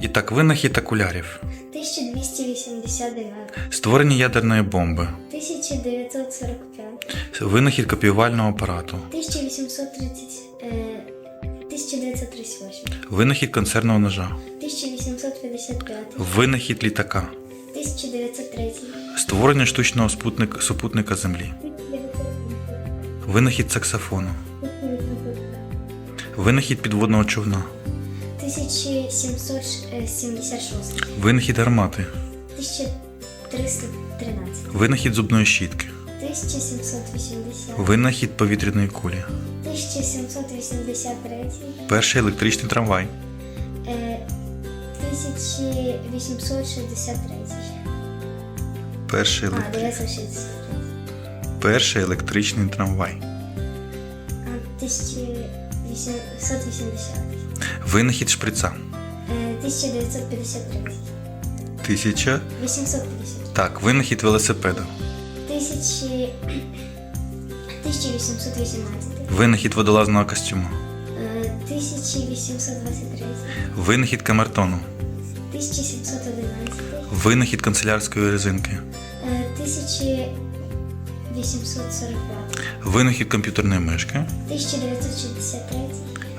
І так, винахід окулярів. 1289, Створення ядерної бомби. 1945, Винахід копіювального апарату. 1830, е, 1938, Винахід концерного ножа. 1855, Винахід літака. 1903, Створення штучного спутника, супутника Землі. 1970, Винахід саксофону. Винахід підводного човна. 1776. Винахід гармати. 1313. Винахід зубної щітки. 1780. Винахід повітряної кулі. 1783. Перший електричний трамвай. 1863. Перший електр... Перший електричний трамвай. 1000... 880. Винахід шприца. 1953. 1000. 850. Так, винахід велосипеда. 1000... 1818. Винахід водолазного костюму. 1823. Винахід камертону. 1711. Винахід канцелярської резинки. 1000... 845. Винахід комп'ютерної мишки. 1963.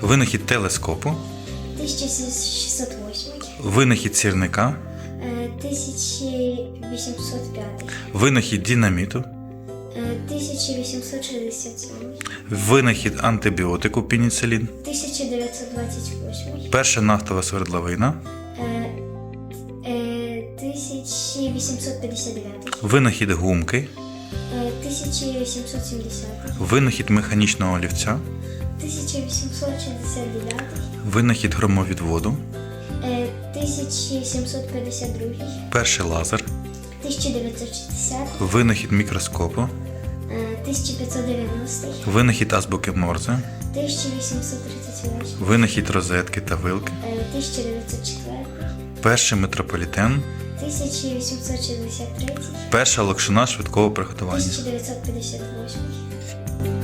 Винахід телескопу. 1608. Винахід сірника. 1805. Винахід дінаміту. 1867. Винахід антибіотику пеніцилін. 1928. Перша нафтова свердловина. 1859. Винахід гумки. Е, 1870. Винахід механічного олівця. 1869. Винахід громовідводу. Е, 1752. Перший лазер. 1960. Винахід мікроскопу. Е, 1590. Винахід азбуки Морзе. 1838. Винахід розетки та вилки. Е, 1904. Перший метрополітен. 1863. Перша локшина швидкого приготування. 1958.